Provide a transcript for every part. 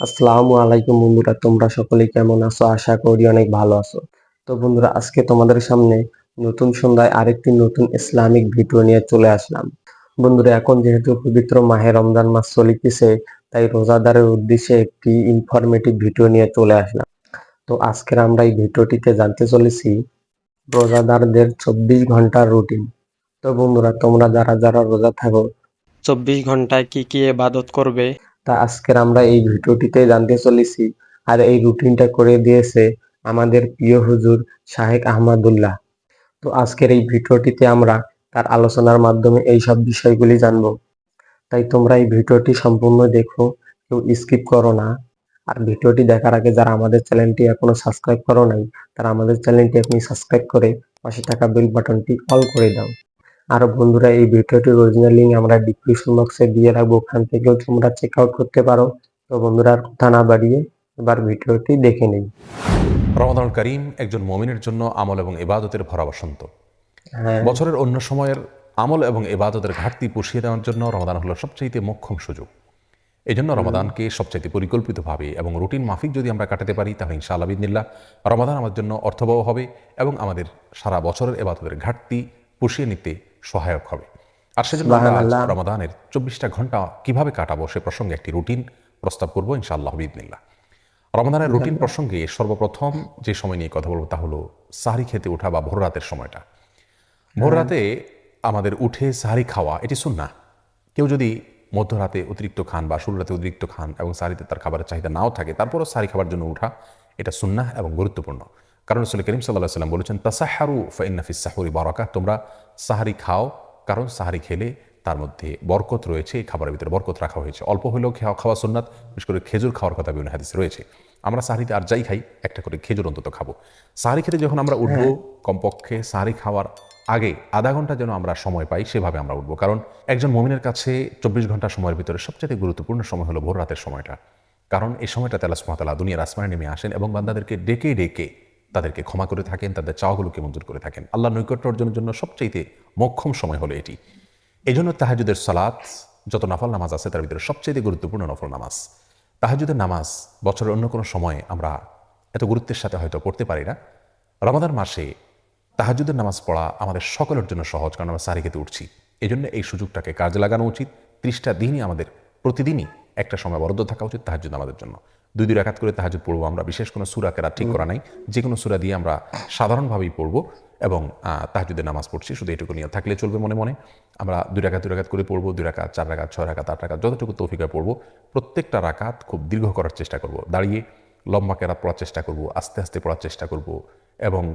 আসসালামু আলাইকুম বন্ধুরা, তোমরা সকলে কেমন আছো? আশা করি অনেক ভালো আছো। তো বন্ধুরা, আজকে তোমাদের সামনে নতুন সন্ধ্যায় আরেকটি নতুন ইসলামিক ভিডিও নিয়ে চলে আসলাম। বন্ধুরা, এখন যেহেতু পবিত্র মাহে রমজান মাস চলিতেছে, তাই রোজাদারের উদ্দেশ্যে একটি ইনফরমেটিভ ভিডিও নিয়ে চলে আসলাম। তো আজকের আমরা এই ভিডিওটিতে জানতে চলেছি রোজাদারদের চব্বিশ ঘণ্টার রুটিন তো বন্ধুরা, তোমরা যারা যারা রোজা থাকো, চব্বিশ ঘন্টায় কি কি এবাদত করবে? তা আজকের আমরা এই ভিডিওটিতে জানতে চলেছি আর এই রুটিনটা করে দিয়েছে আমাদের প্রিয় হুজুর শাহেক আহমদুল্লাহ। তো আজকের এই ভিডিওটিতে আমরা তার আলোচনার মাধ্যমে এই সব বিষয়গুলি জানব। তাই তোমরা এই ভিডিওটি সম্পূর্ণ দেখো, কেউ স্কিপ করো না। আর ভিডিওটি দেখার আগে যারা আমাদের চ্যানেলটি এখনও সাবস্ক্রাইব করো নাই, তারা আমাদের চ্যানেলটি এখনই সাবস্ক্রাইব করে পাশে থাকা বেল বাটনটি অল করে দাও। আর বন্ধুরা এই ভিডিওটির অরিজিনাল লিঙ্ক আমরা ডিসক্রিপশন বক্সে দিয়ে রাখব। ওখান থেকেও তোমরা চেক আউট করতে পারো। তো বন্ধুরা আর কথা না বাড়িয়ে এবার ভিডিওটি দেখে নিই। রমাদান করিম একজন মমিনের জন্য আমল এবং ইবাদতের ভরা বসন্ত। হ্যাঁ। বছরের অন্য সময়ের আমল এবং ইবাদতের ঘাটতি পুষিয়ে দেওয়ার জন্য রমাদান হলো সবচাইতে মোক্ষম সুযোগ। এই জন্য রমাদানকে সবচাইতে পরিকল্পিতভাবে এবং রুটিন মাফিক যদি আমরা কাটাতে পারি তাহলে ইনশাআল্লাহ বিদিনিল্লাহ রমাদান আমাদের জন্য অর্থবহ হবে এবং আমাদের সারা বছরের এবাদতের ঘাটতি পুষিয়ে নিতে সহায়ক হবে। আর সেজন্য রমাদানের চব্বিশটা ঘণ্টা কীভাবে কাটাবো সে প্রসঙ্গে একটি রুটিন প্রস্তাব করব ইনশাআল্লাহ বিদিনিল্লাহ রমাদানের রুটিন প্রসঙ্গে সর্বপ্রথম যে সময় নিয়ে কথা বলব তা হলো সাহারি খেতে ওঠা বা ভোর রাতের সময়টা। ভোর রাতে আমাদের উঠে সাহারি খাওয়া এটি সুন্না কেউ যদি মধ্যরাতে অতিরিক্ত খান বা শুরু রাতে অতিরিক্ত খান এবং সাহারিতে তার খাবারের চাহিদা নাও থাকে তারপরও সাহারি খাবার জন্য উঠা এটা সুন্না এবং গুরুত্বপূর্ণ। কারণ রসুল করিম সাল্লাহ সাল্লাম বলেছেন তাসাহারু ফাইনাফিস সাহরি বারাকা তোমরা সাহারি খাও কারণ সাহারি খেলে তার মধ্যে বরকত রয়েছে এই খাবারের ভিতরে বরকত রাখা হয়েছে। অল্প হলেও খাওয়া খাওয়া সুন্নাত বিশেষ করে খেজুর খাওয়ার কথা বিভিন্ন হাদিস রয়েছে। আমরা সাহারিতে আর যাই খাই একটা করে খেজুর অন্তত খাব। সাহারি খেতে যখন আমরা উঠবো কমপক্ষে সাহারি খাওয়ার আগে আধা ঘণ্টা যেন আমরা সময় পাই সেভাবে আমরা উঠবো। কারণ একজন মমিনের কাছে চব্বিশ ঘণ্টা সময়ের ভিতরে সবচেয়ে গুরুত্বপূর্ণ সময় হলো ভোর রাতের সময়টা। কারণ এই সময়টা তালা সুমাতালা দুনিয়ার আসমানে নেমে আসেন এবং বান্দাদেরকে ডেকে ডেকে তাদেরকে ক্ষমা করে থাকেন, তাদের চাওয়াগুলোকে মঞ্জুর করে থাকেন। আল্লাহ নৈকট্য অর্জনের জন্য সবচাইতে মক্ষম সময় হলো এটি। এই জন্য তাহাজুদের সালাত, যত নফল নামাজ আছে, তার ভিতরে সবচেয়ে গুরুত্বপূর্ণ নফল নামাজ। তাহাজুদের নামাজ বছরের অন্য কোনো সময়ে আমরা এত গুরুত্বের সাথে হয়তো পড়তে পারি না। রমাদান মাসে তাহাজুদের নামাজ পড়া আমাদের সকলের জন্য সহজ, কারণ আমরা সারি খেতে উঠছি। এই জন্য এই সুযোগটাকে কাজে লাগানো উচিত। ত্রিশটা দিনই আমাদের প্রতিদিনই একটা সময় বরাদ্দ থাকা উচিত তাহাজুদ আমাদের জন্য। দুই দুই রাকাত করে তাহাজুদ পড়ব আমরা। বিশেষ কোনো সুরা কেরা ঠিক করা নাই। যে কোনো সুরা দিয়ে আমরা সাধারণভাবেই পড়ব এবং তাহাজুদের নামাজ পড়ছি। শুধু এটুকু নিয়ে থাকলে চলবে মনে মনে। আমরা দুই রাকাত দুই রাকাত করে পড়ব দুই রাকাত চার রাকাত ছয় রাকাত আট রাকাত যতটুকু তৌফিকায় পড়ব। প্রত্যেকটা রাকাত খুব দীর্ঘ করার চেষ্টা করব। দাঁড়িয়ে লম্বা কেরাত পড়ার চেষ্টা করব আস্তে আস্তে পড়ার চেষ্টা করব এবং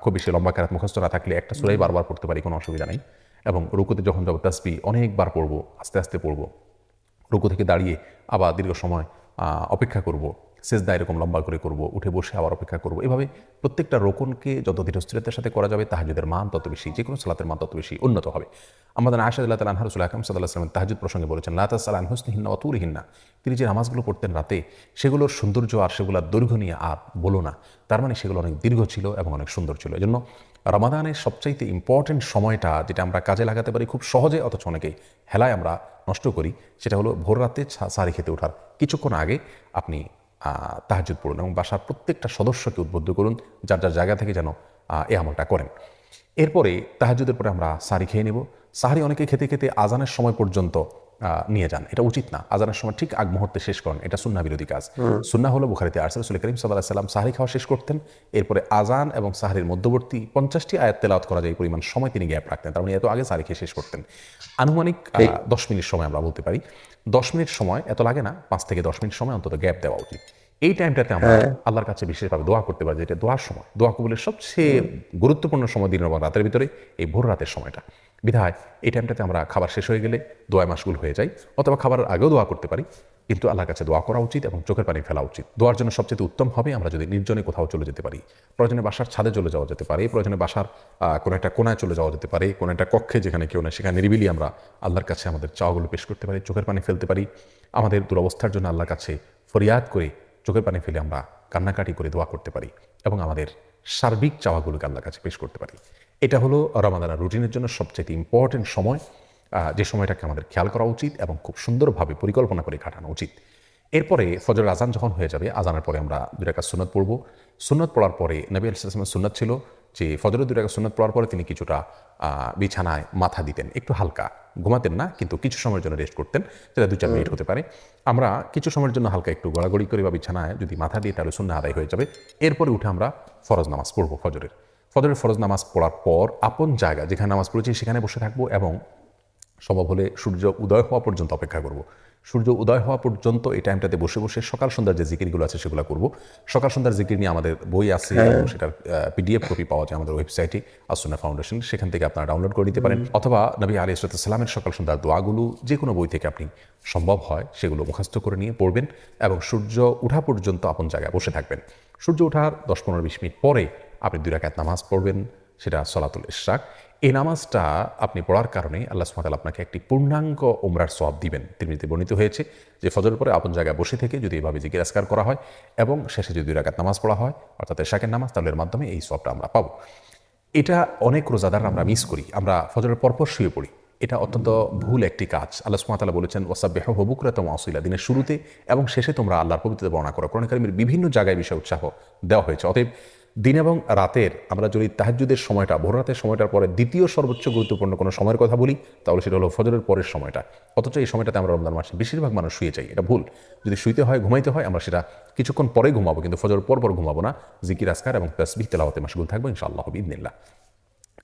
খুব বেশি লম্বা কেরাত মুখস্থ না থাকলে একটা সুরাই বারবার পড়তে পারি কোনো অসুবিধা নেই। এবং রুকুতে যখন যাব তাসবি অনেকবার পড়ব আস্তে আস্তে পড়ব। রুকু থেকে দাঁড়িয়ে আবার দীর্ঘ সময় অপেক্ষা করব। সেজদা এরকম লম্বা করে করব, উঠে বসে আবার অপেক্ষা করব। এভাবে প্রত্যেকটা রোকনকে যত ধীরস্থিরতার সাথে করা যাবে তাহাজুদের মান তত বেশি যে কোনো সালাতের মান তত বেশি উন্নত হবে। আমাদের আশাদুল্লাহ তাল আনহারুল আকরম সাল্লাহ সাল্লাম তাহাজুদ প্রসঙ্গে বলেছেন লাতা সালাম হুসনিহিন্না অতুরহিন্না তিনি যে নামাজগুলো পড়তেন রাতে, সেগুলোর সৌন্দর্য আর সেগুলোর দৈর্ঘ্য নিয়ে আর বলো না। তার মানে সেগুলো অনেক দীর্ঘ ছিল এবং অনেক সুন্দর ছিল। এজন্য রমাদানের সবচাইতে ইম্পর্টেন্ট সময়টা, যেটা আমরা কাজে লাগাতে পারি খুব সহজে, অথচ অনেকেই হেলায় আমরা নষ্ট করি, সেটা হলো ভোর রাতে সারি খেতে ওঠার। কিছুক্ষণ আগে আপনি তাহাজুদ পড়ুন এবং বাসার প্রত্যেকটা সদস্যকে উদ্বুদ্ধ করুন, যার যার জায়গা থেকে যেন এই আমলটা করেন। এরপরে তাহাজুদের পরে আমরা সারি খেয়ে নেব। সাহারি অনেকে খেতে খেতে আজানের সময় পর্যন্ত নিয়ে যান। এটা উচিত না। আজানের সময় ঠিক আগ মুহূর্তে শেষ করেন। এটা সুন্না বিরোধী কাজ। সুন্না হলো বুখারিতে আরসাল রসুল করিম সাল্লাহ সাল্লাম সাহারি খাওয়া শেষ করতেন। এরপরে আজান এবং সাহারির মধ্যবর্তী পঞ্চাশটি আয়াত তেলাওয়াত করা যায় পরিমাণ সময় তিনি গ্যাপ রাখতেন। তার মানে এত আগে সাহারি খেয়ে শেষ করতেন। আনুমানিক দশ মিনিট সময় আমরা বলতে পারি। দশ মিনিট সময় এত লাগে না। পাঁচ থেকে দশ মিনিট সময় অন্তত গ্যাপ দেওয়া উচিত। এই টাইমটাতে আমরা আল্লাহর কাছে বিশেষভাবে দোয়া করতে পারি যেটা দোয়ার সময়। দোয়া কবুলের সবচেয়ে গুরুত্বপূর্ণ সময় দিনের এবং রাতের ভিতরে এই ভোর রাতের সময়টা। বিধায় এই টাইমটাতে আমরা খাবার শেষ হয়ে গেলে দোয়া মাসগুল হয়ে যায়, অথবা খাবারের আগেও দোয়া করতে পারি। কিন্তু আল্লাহর কাছে দোয়া করা উচিত এবং চোখের পানি ফেলা উচিত। দোয়ার জন্য সবচেয়ে উত্তম হবে আমরা যদি নির্জনে কোথাও চলে যেতে পারি। প্রয়োজনে বাসার ছাদে চলে যাওয়া যেতে পারে, প্রয়োজনে বাসার কোনো একটা কোনায় চলে যাওয়া যেতে পারে, কোনো একটা কক্ষে যেখানে কেউ নেই, সেখানে নিরিবিলি আমরা আল্লাহর কাছে আমাদের চাওয়াগুলো পেশ করতে পারি, চোখের পানি ফেলতে পারি। আমাদের দুরবস্থার জন্য আল্লাহর কাছে ফরিয়াদ করে চোখের পানি ফেলে আমরা কান্নাকাটি করে দোয়া করতে পারি এবং আমাদের সার্বিক চাওয়াগুলোকে আল্লাহর কাছে পেশ করতে পারি। এটা হলো রমাদানা রুটিনের জন্য সবচেয়ে ইম্পর্টেন্ট সময়। যে সময়টাকে আমাদের খেয়াল করা উচিত এবং খুব সুন্দরভাবে পরিকল্পনা করে কাটানো উচিত। এরপরে ফজর আজান যখন হয়ে যাবে আজানের পরে আমরা দুই রাকাত সুন্নত পড়ব। সুন্নত পড়ার পরে নবী আলাইসালামের সুন্নত ছিল যে ফজরের দুই রাকাত সুন্নত পড়ার পরে তিনি কিছুটা বিছানায় মাথা দিতেন, একটু হালকা। ঘুমাতেন না, কিন্তু কিছু সময়ের জন্য রেস্ট করতেন, সেটা দু চার মিনিট হতে পারে। আমরা কিছু সময়ের জন্য হালকা একটু গড়াগড়ি করে বা বিছানায় যদি মাথা দিই তাহলে শূন্য আদায় হয়ে যাবে। এরপরে উঠে আমরা ফরজ নামাজ পড়ব ফজরের। ফজরের ফরজ নামাজ পড়ার পর আপন জায়গা যেখানে নামাজ পড়েছি সেখানে বসে থাকব এবং সম্ভব হলে সূর্য উদয় হওয়া পর্যন্ত অপেক্ষা করব। সূর্য উদয় হওয়া পর্যন্ত এই টাইমটাতে বসে বসে সকাল সন্ধ্যার যে জিকিরগুলো আছে সেগুলো করব। সকাল সন্ধ্যার জিকির নিয়ে আমাদের বই আছে এবং সেটার পিডিএফ কপি পাওয়া যায় আমাদের ওয়েবসাইটে আসুনা ফাউন্ডেশন সেখান থেকে আপনারা ডাউনলোড করে নিতে পারেন। অথবা নবী আলী ইসলাতামের সকাল সন্ধ্যার দোয়াগুলো যে কোনো বই থেকে আপনি সম্ভব হয় সেগুলো মুখস্থ করে নিয়ে পড়বেন এবং সূর্য উঠা পর্যন্ত আপন জায়গায় বসে থাকবেন। সূর্য ওঠার দশ পনেরো বিশ মিনিট পরে আপনি দুই রাকাত নামাজ পড়বেন, সেটা সলাতুল ইশরাক। এই নামাজটা আপনি পড়ার কারণে আল্লাহ সুমাতাল আপনাকে একটি পূর্ণাঙ্গ উমরার সব দিবেন। তিরমিতে বর্ণিত হয়েছে যে ফজরের পরে আপন জায়গায় বসে থেকে যদি এভাবে জিকির আসকার করা হয় এবং শেষে যদি রাকাত নামাজ পড়া হয়, অর্থাৎ এশাকের নামাজ, তাহলে এর মাধ্যমে এই সবটা আমরা পাবো। এটা অনেক রোজাদার আমরা মিস করি। আমরা ফজরের পরপর শুয়ে পড়ি। এটা অত্যন্ত ভুল একটি কাজ। আল্লাহ সুমাতালা বলেছেন ওয়াসাবেহ হবুকরাতম আসিলা। দিনের শুরুতে এবং শেষে তোমরা আল্লাহর পবিত্রতা বর্ণনা করো। কোরআন কারিমের বিভিন্ন জায়গায় বিষয়ে উৎসাহ দেওয়া হয়েছে। অতএব দিন এবং রাতের আমরা যদি তাহাজ্জুদের সময়টা, ভোর রাতের সময়টার পরে দ্বিতীয় সর্বোচ্চ গুরুত্বপূর্ণ কোনো সময়ের কথা বলি, তাহলে সেটা হলো ফজরের পরের সময়টা। অথচ এই সময়টাতে আমরা রমজান মাসে বেশিরভাগ মানুষ শুয়ে যাই এটা ভুল। যদি শুইতে হয়, ঘুমাইতে হয়, আমরা সেটা কিছুক্ষণ পরে ঘুমাবো, কিন্তু ফজর পর পর ঘুমাবো না। জিকির আসকার এবং তসবিহ, তেলাওয়াতে মাসগুল থাকব ইনশাআল্লাহ ইদনিল্লাহ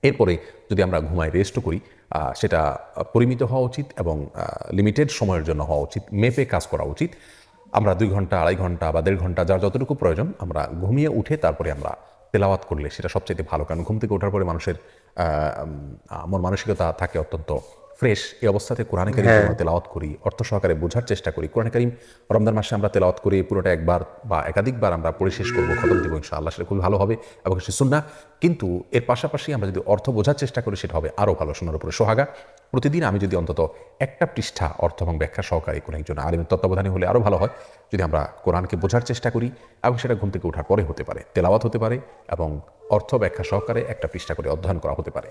এরপরে যদি আমরা ঘুমাই রেস্টও করি সেটা পরিমিত হওয়া উচিত এবং লিমিটেড সময়ের জন্য হওয়া উচিত, মেপে কাজ করা উচিত। আমরা দুই ঘণ্টা, আড়াই ঘণ্টা বা দেড় ঘণ্টা যার যতটুকু প্রয়োজন আমরা ঘুমিয়ে উঠে তারপরে আমরা তেলাওয়াত করলে সেটা সবচেয়ে ভালো। কারণ ঘুম থেকে ওঠার পরে মানুষের আমার মন মানসিকতা থাকে অত্যন্ত ফ্রেশ এই অবস্থাতে কোরআনে কারিম আমরা তেলাওয়াত করি অর্থ সহকারে বোঝার চেষ্টা করি। কোরআনে কারিম রমজান মাসে আমরা তেলাওয়াত করি পুরোটা একবার বা একাধিকবার আমরা পড়ে শেষ করব খতম দেবো ইনশাআল্লাহ সেটা খুবই ভালো হবে এবং সে সুন্না কিন্তু এর পাশাপাশি আমরা যদি অর্থ বোঝার চেষ্টা করি সেটা হবে আরও ভালো শোনার উপরে সোহাগা। প্রতিদিন আমি যদি অন্তত একটা পৃষ্ঠা অর্থ এবং ব্যাখ্যা সহকারে কোনো একজন আলিমের তত্ত্বাবধানে হলে আরও ভালো হয় যদি আমরা কোরআনকে বোঝার চেষ্টা করি এবং সেটা ঘুম থেকে ওঠার পরে হতে পারে তেলাওয়াত হতে পারে এবং অর্থ ব্যাখ্যা সহকারে একটা পৃষ্ঠা করে অধ্যয়ন করা হতে পারে।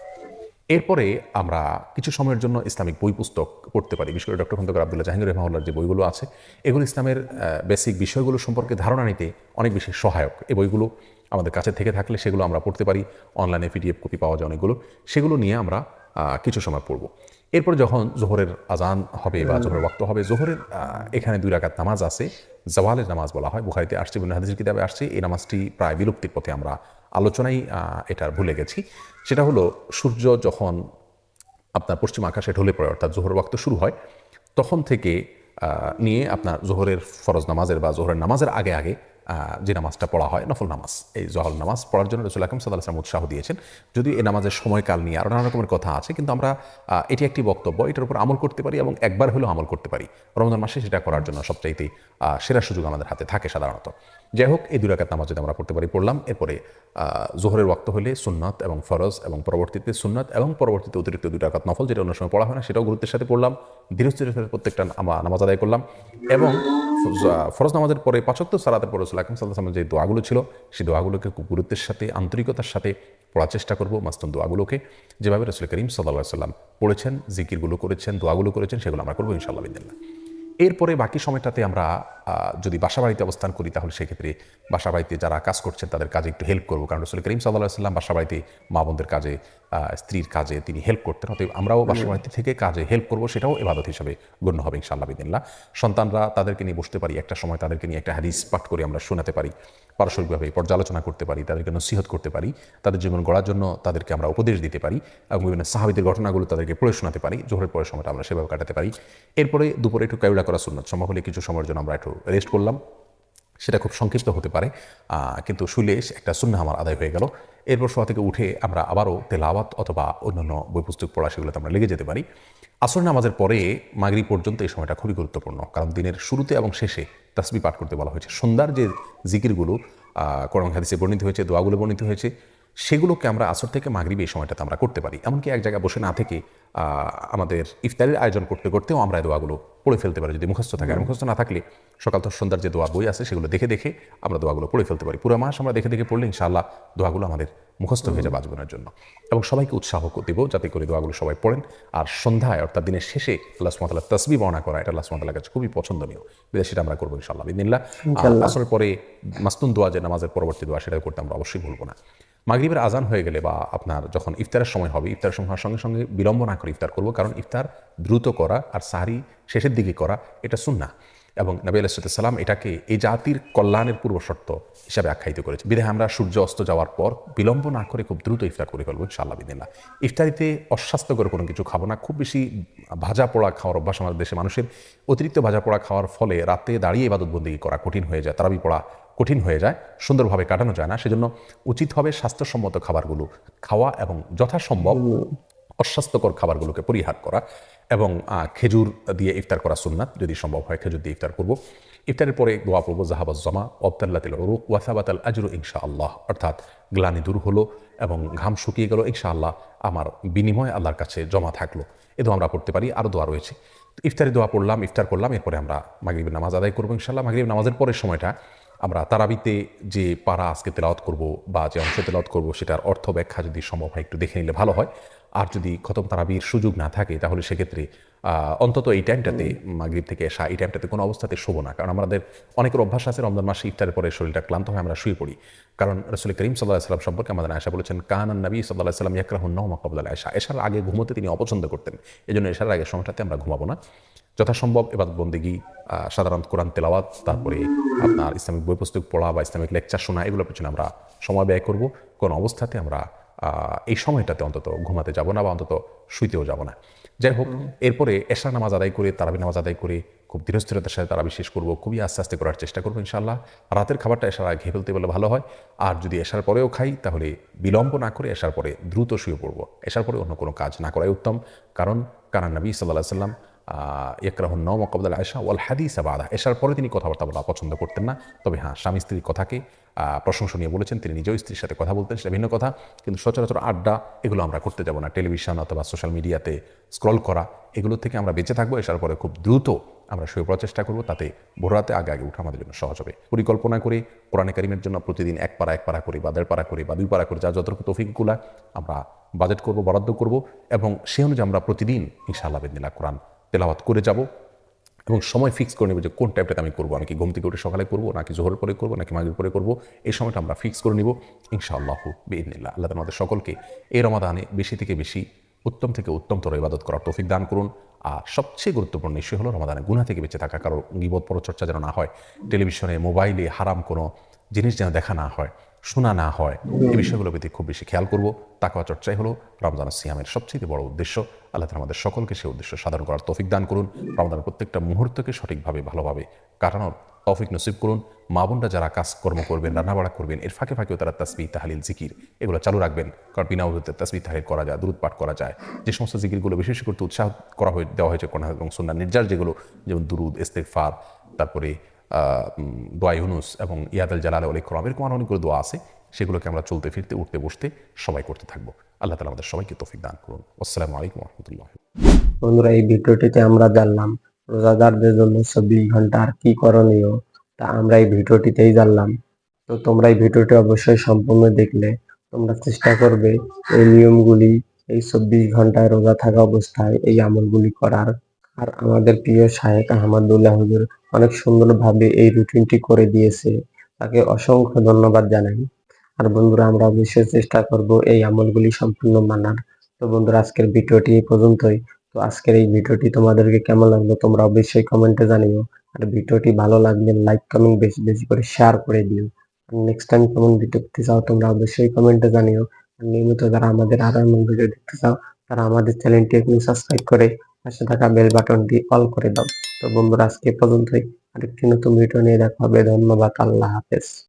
এরপরে আমরা কিছু সময়ের জন্য ইসলামিক বই পুস্তক পড়তে পারি। বিশেষ করে ডক্টর খন্দকার আবদুল্লাহ জাহাঙ্গীর রহমাউল্লার যে বইগুলো আছে এগুলো ইসলামের বেসিক বিষয়গুলো সম্পর্কে ধারণা নিতে অনেক বেশি সহায়ক। এই বইগুলো আমাদের কাছে থেকে থাকলে সেগুলো আমরা পড়তে পারি। অনলাইনে পিডিএফ কপি পাওয়া যায় অনেকগুলো। সেগুলো নিয়ে আমরা কিছু সময় পড়ব। এরপর যখন জোহরের আজান হবে বা জোহরের ওয়াক্ত হবে জোহরের এখানে দুই রাকাত নামাজ আছে। জওয়ালের নামাজ বলা হয়। বুখারিতে আসছে বিভিন্ন হাদিসের কিতাবে আসছে। এই নামাজটি প্রায় বিলুপ্তির পথে আমরা আলোচনায় আহ, এটা ভুলে গেছি। সেটা হলো সূর্য যখন আপনার পশ্চিম আকাশে ঢলে পড়ে অর্থাৎ জোহর ওয়াক্ত শুরু হয় তখন থেকে নিয়ে আপনার জোহরের ফরজ নামাজের বা জোহরের নামাজের আগে আগে যে নামাজটা পড়া হয়, নফল নামাজ। এই জহর নামাজ পড়ার জন্য রসুল আকরম সাল্লাহ আসলাম উৎসাহ দিয়েছেন। যদিও এই নামাজের সময়কাল নিয়ে আরও নানা রকমের কথা আছে, কিন্তু আমরা এটি একটি বক্তব্য। এটার উপর আমল করতে পারি এবং একবার হলেও আমল করতে পারি। রমজান মাসে সেটা করার জন্য সবচাইতে সেরা সুযোগ আমাদের হাতে থাকে সাধারণত। যাই হোক, এই দুরাকাত নামাজ যদি আমরা পড়তে পারি, পড়লাম। এরপরে জোহরের ওয়াক্ত হলে সুন্নত এবং ফরজ এবং পরবর্তীতে সুন্নত এবং পরবর্তীতে অতিরিক্ত দুই রাকাত নফল, যেটা অন্য সময় পড়া হয় না, সেটাও গুরুত্বের সাথে পড়লাম। ধীরস্থিরের সাথে প্রত্যেকটা নামা- নামাজ আদায় করলাম এবং ফরজ নামাজের পরে পাঁচক্ত সালাতের পরে আকরম সাল্লাহ যে দোয়াগুলো ছিল, সেই দোয়াগুলোকে খুব গুরুত্বের সাথে, আন্তরিকতার সাথে পড়ার চেষ্টা করব। মাস্তুন দোয়াগুলোকে যেভাবে রসুল করিম সাল্লাহ সাল্লাম পড়েছেন, জিকিরগুলো করেছেন, দোয়াগুলো করেছেন, সেগুলো আমরা করব ইনশাল্লাহ বিদিল্লা এরপরে বাকি সময়টাতে আমরা যদি বাসা বাড়িতে অবস্থান করি, তাহলে সেক্ষেত্রে বাসা বাড়িতে যারা কাজ করছেন, তাদের কাজে একটু হেল্প করব। কারণ রসুল করিম সাল্লাহ সাল্লাম বাসা বাড়িতে মা বোনদের কাজে স্ত্রীর কাজে তিনি হেল্প করতেন অতএব আমরাও বাসাবাড়িতে থেকে কাজে হেল্প করব সেটাও এবাদত হিসাবে গণ্য হবে ইনশাআল্লাহ বিদিল্লা সন্তানরা তাদেরকে নিয়ে বসতে পারি একটা সময় তাদেরকে নিয়ে একটা হাদিস পাঠ করে আমরা শোনাতে পারি পারস্পরিকভাবে পর্যালোচনা করতে পারি তাদেরকে নসিহত করতে পারি তাদের জীবন গড়ার জন্য তাদেরকে আমরা উপদেশ দিতে পারি এবং বিভিন্ন সাহাবিদের ঘটনাগুলো তাদেরকে পড়ে শোনাতে পারি জোহরের পরের সময়টা আমরা সেভাবে কাটাতে পারি। এরপরে দুপুরে একটু কায়ুলা করা সুন্নত সম্ভব হলে কিছু সময়ের জন্য আমরা একটু রেস্ট করলাম। সেটা খুব সংক্ষিপ্ত হতে পারে। কিন্তু শুলে একটা সুন্না আমার আদায় হয়ে গেল। এরপর শোয়া থেকে উঠে আমরা আবারও তেলাওয়াত অথবা অন্যান্য বই পুস্তক পড়া সেগুলোতে আমরা লেগে যেতে পারি। আসর নামাজের পরে মাগরি পর্যন্ত এই সময়টা খুবই গুরুত্বপূর্ণ। কারণ দিনের শুরুতে এবং শেষে তাসবি পাঠ করতে বলা হয়েছে। সন্ধ্যার যে জিকিরগুলো কোরআন হাদিসে বর্ণিত হয়েছে, দোয়াগুলো বর্ণিত হয়েছে, সেগুলোকে আমরা আসর থেকে মাগরিবে এই সময়টাতে আমরা করতে পারি। এমনকি এক জায়গায় বসে না থেকে আমাদের ইফতারের আয়োজন করতে করতেও আমরা এই দোয়াগুলো পড়ে ফেলতে পারি যদি মুখস্থ থাকে। আর মুখস্থ না থাকলে সকাল থেকে সন্ধ্যার যে দোয়া বই আছে সেগুলো দেখে দেখে আমরা দোয়াগুলো পড়ে ফেলতে পারি। পুরো মাস আমরা দেখে দেখে পড়লে ইনশাআল্লাহ দোয়াগুলো আমাদের মুখস্থ হয়ে যাবে আজীবনের জন্য। এবং সবাইকে উৎসাহ দেবো যাতে করে দোয়াগুলো সবাই পড়েন। আর সন্ধ্যায় অর্থাৎ দিনের শেষে আল্লাহ সুমতাল্লাহ তসবি বর্ণনা করা এটা আল্লাহ সুমতাল্লাহ কাছে খুবই পছন্দনীয়। বিদেশিটা আমরা করব ইনশাআল্লাহ বিদিনিল্লাহ আসরের পরে মাস্তুন দোয়া যে নামাজের পরবর্তী দোয়া সেটা করতে আমরা অবশ্যই ভুলবো না। মাগরিবের আজান হয়ে গেলে বা আপনার যখন ইফতারের সময় হবে ইফতারের সময় হওয়ার সঙ্গে সঙ্গে বিলম্ব না করে ইফতার করব। কারণ ইফতার দ্রুত করা আর সাহারি শেষের দিকে করা, এটা সুন্না এবং নবী আলাইসালাম এটাকে এই জাতির কল্যাণের পূর্ব শর্ত হিসাবে আখ্যায়িত করেছে। বিধায় আমরা সূর্য অস্ত যাওয়ার পর বিলম্ব না করে খুব দ্রুত ইফতার করে ফেলব ইনশাআল্লাহ বিদিল্লা ইফতারিতে অস্বাস্থ্যকর কোনো কিছু খাব না। খুব বেশি ভাজা পোড়া খাওয়ার অভ্যাস আমাদের দেশে মানুষের। অতিরিক্ত ভাজা পোড়া খাওয়ার ফলে রাতে দাঁড়িয়ে ইবাদতবন্দি করা কঠিন হয়ে যায়, তারাবি পড়া কঠিন হয়ে যায়, সুন্দরভাবে কাটানো যায় না। সেজন্য উচিত হবে স্বাস্থ্যসম্মত খাবারগুলো খাওয়া এবং যথাসম্ভব অস্বাস্থ্যকর খাবারগুলোকে পরিহার করা এবং খেজুর দিয়ে ইফতার করা সুন্নাত যদি সম্ভব হয়, খেজুর দিয়ে ইফতার করব। ইফতারের পরে দোয়া পড়ব জাহাবাজ জমা অবতাল্লাতিল রুক ওয়াসাবাত আল আজরু ইনশা আল্লাহ অর্থাৎ গ্লানি দূর হলো এবং ঘাম শুকিয়ে গেল ইনশা আল্লাহ আমার বিনিময় আল্লাহর কাছে জমা থাকল। এ দোয়া আমরা পড়তে পারি আরও দোয়া রয়েছে। ইফতারি দোয়া পড়লাম, ইফতার করলাম, এরপরে আমরা মাগরিবের নামাজ আদায় করব ইনশাল্লাহ মাগরিব নামাজের পরের সময়টা আমরা তারাবিতে যে পারা আজকে তেলাওয়াত করব বা যে অংশে তেলাওয়াত করব, সেটার অর্থ ব্যাখ্যা যদি সম্ভব হয়, একটু দেখে নিলে ভালো হয়। আর যদি খতম তারাবির সুযোগ না থাকে, তাহলে সেক্ষেত্রে অন্তত এই টাইমটাতে মাগরিব থেকে এসা, এই টাইমটাতে কোনো অবস্থাতে শোবো না। কারণ আমাদের অনেকের অভ্যাস আছে, রমজান মাসে ইফতারের পরে শরীরটা ক্লান্ত হয়, আমরা শুয়ে পড়ি। কারণ রসুল করিম সাল্লাহ সাল্লাম সম্পর্কে আমাদের আয়সা বলেছেন, কান নবী সাল্লাহ সাল্লাম ইয়াকরাহুন নহমা আয়সা এসার আগে ঘুমোতে তিনি অপছন্দ করতেন। এই জন্য এসার আগে সময়টাতে আমরা ঘুমাবো না। যথাসম্ভব এবার বন্দিগি সাধারণত কোরআন তেলাওয়াত, তারপরে আপনার ইসলামিক বই পুস্তক পড়া বা ইসলামিক লেকচার শোনা, এগুলোর পেছনে আমরা সময় ব্যয় করব। কোন অবস্থাতে আমরা এই সময়টাতে অন্তত ঘুমাতে যাব না বা অন্তত শুইতেও যাব না। যাই হোক এরপরে এশা নামাজ আদায় করে তারাবি নামাজ আদায় করে খুব ধীরস্থিরতার সাথে তারাবি শেষ করব খুবই আস্তে আস্তে করার চেষ্টা করব ইনশাল্লাহ রাতের খাবারটা এশার আগে ফেলতে বলে ভালো হয়। আর যদি এশার পরেও খাই তাহলে বিলম্ব না করে এশার পরে দ্রুত শুয়ে পড়ব। এশার পরে অন্য কোনো কাজ না করাই উত্তম। কারণ কারণ নবী সাল্লাহ সাল্লাম ইকরাহুন নম কবদাল আয়সা ওয়াল হাদিস আবাদা। এসার পরে তিনি কথাবার্তা বলা পছন্দ করতেন না। তবে হ্যাঁ স্বামী স্ত্রীর কথাকে প্রশংসনীয় বলেছেন, তিনি নিজেও স্ত্রীর সাথে কথা বলতেন, সেটা ভিন্ন কথা, কিন্তু সচরাচর আড্ডা, এগুলো আমরা করতে যাব না। টেলিভিশন অথবা সোশ্যাল মিডিয়াতে স্ক্রল করা, এগুলো থেকে আমরা বেঁচে থাকব এসার পরে খুব দ্রুত আমরা শুয়ে পড়ার চেষ্টা করব, তাতে ভোররাতে আগে আগে উঠা আমাদের জন্য সহজ হবে। পরিকল্পনা করে, কোরআনে কারিমের জন্য প্রতিদিন এক পারা এক পারা করি বা দেড় পারা করি বা দুই পারা করি যা যতটুকু তৌফিকগুলা আমরা বাজেট করব, বরাদ্দ করব, এবং সেই অনুযায়ী আমরা প্রতিদিন ইনশাআল্লাহ বেদিনা কোরআন তেলাওয়াত করে যাব। এবং সময় ফিক্স করে নেব যে কোন টাইপটাতে আমি করব। আমি কি ঘুম থেকে উঠে সকালে করব, নাকি জোহরের পরে করব, নাকি মাগের পরে করব? এই সময়টা আমরা ফিক্স করে নিব, ইনশাআল্লাহ বেদিনিল্লাহ আল্লাহ আমাদের সকলকে এই রমাদানে বেশি থেকে বেশি উত্তম থেকে উত্তমতর ইবাদত করার তৌফিক দান করুন। আর সবচেয়ে গুরুত্বপূর্ণ বিষয় হলো রমাদানে গুণা থেকে বেঁচে থাকা কারও গিবত পরচর্চা যেন না হয়, টেলিভিশনে, মোবাইলে হারাম কোনো জিনিস যেন দেখা না হয়। শোনা না হয়। এই বিষয়গুলোর প্রতি খুব বেশি খেয়াল করব। তাকওয়া চর্চাই হলো রমজান সিয়ামের সবচেয়ে বড় উদ্দেশ্য। আল্লাহ আমাদের সকলকে সেই উদ্দেশ্য সাধন করার তৌফিক দান করুন। রমজানের প্রত্যেকটা মুহূর্তকে সঠিকভাবে, ভালোভাবে কাটানোর তৌফিক নসিব করুন। মা বোনরা যারা কাজকর্ম করবেন, রান্নাবাড়া করবেন এর ফাঁকে ফাঁকেও তারা তাসবি তাহালিল, জিকির এগুলো চালু রাখবেন। কারণ বিনা উদ্যোগে তাসবি তাহালিল করা যায় দূরত পাঠ করা যায়। যে সমস্ত জিকিরগুলো বেশি বেশি করতে উৎসাহ করা হয়ে, দেওয়া হয়েছে কোরআন এবং সুন্নাহ নির্যাস যেগুলো, যেমন দুরুদ, ইস্তেগফার, তারপরে দোয়া ইউনুস এবং ইয়াদাল জালাল অলি করম, এরকম আরও অনেকগুলো দোয়া আছে, সেগুলোকে আমরা চলতে ফিরতে, উঠতে বসতে সবাই করতে থাকব। আল্লাহ তালা আমাদের সবাইকে তৌফিক দান করুন। আসসালামু আলাইকুম রহমতুল্লাহ বন্ধুরা, এই ভিডিওটিতে আমরা জানলাম রোজাদারদের জন্য চব্বিশ ঘণ্টা আর কি করণীয়, তা আমরা এই ভিডিওটিতেই জানলাম। তো তোমরা এই ভিডিওটি অবশ্যই সম্পূর্ণ দেখলে তোমরা চেষ্টা করবে এই নিয়মগুলি, এই চব্বিশ ঘন্টায় রোজা থাকা অবস্থায় এই আমলগুলি করার। আর আমাদের প্রিয় শাহেক আহমদুল্লাহ হুজুর অনেক সুন্দরভাবে এই রুটিনটি করে দিয়েছে। তাকে অসংখ্য ধন্যবাদ জানাই। আর বন্ধুরা, আমরা অবশ্যই চেষ্টা করব এই আমলগুলি সম্পূর্ণ মানার। তো বন্ধুরা, আজকের ভিডিওটি এই পর্যন্তই। তো আজকের এই ভিডিওটি তোমাদেরকে কেমন লাগল তোমরা অবশ্যই কমেন্টে জানিও। আর ভিডিওটি ভালো লাগলে লাইক, কমেন্ট, বেশি বেশি করে শেয়ার করে দিও। নেক্সট টাইম কেমন ভিডিও দেখতে চাও তোমরা অবশ্যই কমেন্টে জানিও। আর নিয়মিত যারা আমাদের আরও এমন ভিডিও দেখতে চাও, তারা আমাদের চ্যানেলটি এখন সাবস্ক্রাইব করে পাশে থাকা বেল বাটনটি অল করে দাও। তো বন্ধুরা, আজকে পর্যন্তই। আরেকটি নতুন ভিডিও নিয়ে দেখা হবে। ধন্যবাদ, আল্লাহ হাফেজ।